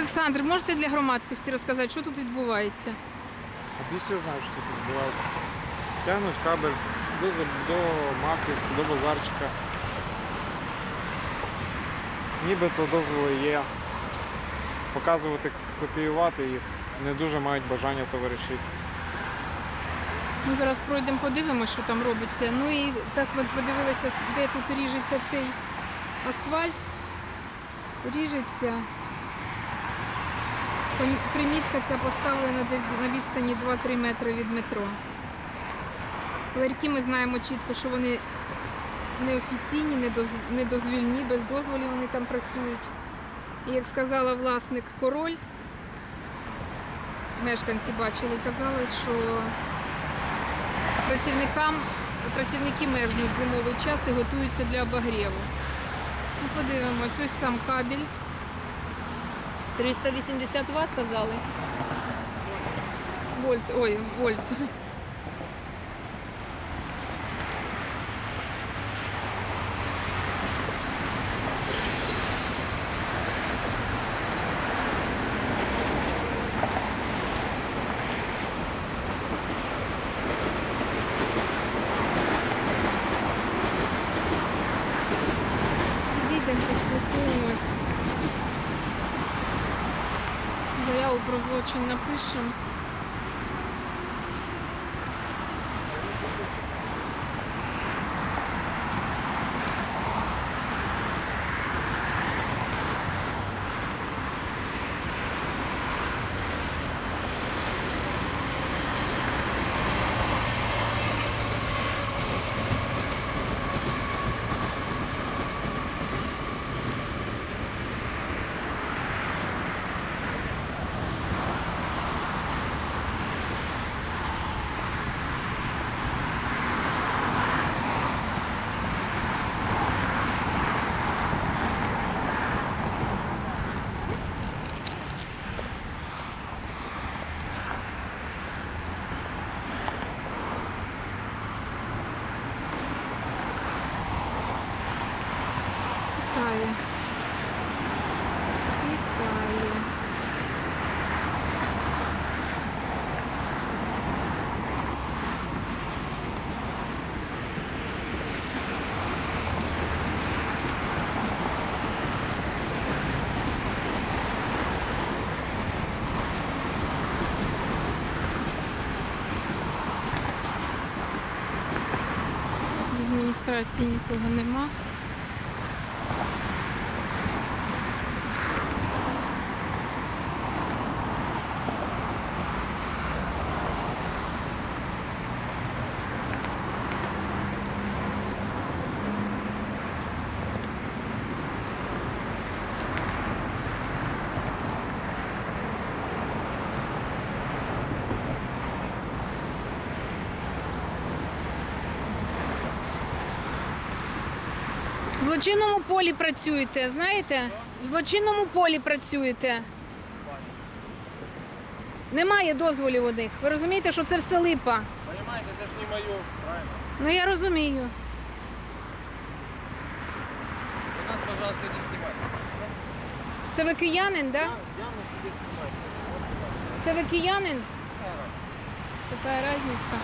Олександр, можете для громадськості розказати, що тут відбувається? Обіцяю знаю, що тут відбувається. Тягнуть кабель до, до мафів, до базарчика. Нібито дозволи є. Показувати, копіювати їх не дуже мають бажання товариші. Ми зараз пройдемо, подивимося, що там робиться. Ну і так ми подивилися, де тут ріжеться цей асфальт. Ріжеться. Примітка ця поставлена десь на відстані 2-3 метри від метро. Ларьки ми знаємо чітко, що вони неофіційні, недозв- недозвільні, без дозволів вони там працюють. І як сказала власник король, мешканці бачили, казали, що працівникам, працівники мерзнуть в зимовий час і готуються для обогріву. Ну, подивимось, ось сам кабель. 380 Вт казали. Вольт, ой, вольт. Підійдемо, поспілкуємось. Заяву про злочин напишемо. Тікає. Тікає. Адміністрації нікого нема. Злочинному полі працюєте, знаєте? В злочинному полі працюєте. Немає дозволів у них. Ви розумієте, що це все липа. Понимаете, це ж не моє, правильно? Ну я розумію. У нас, пожалуйста, не знімайте. Це ви киянин, так? Да? Я на себе знімаю. Це ви киянин? Яка різниця?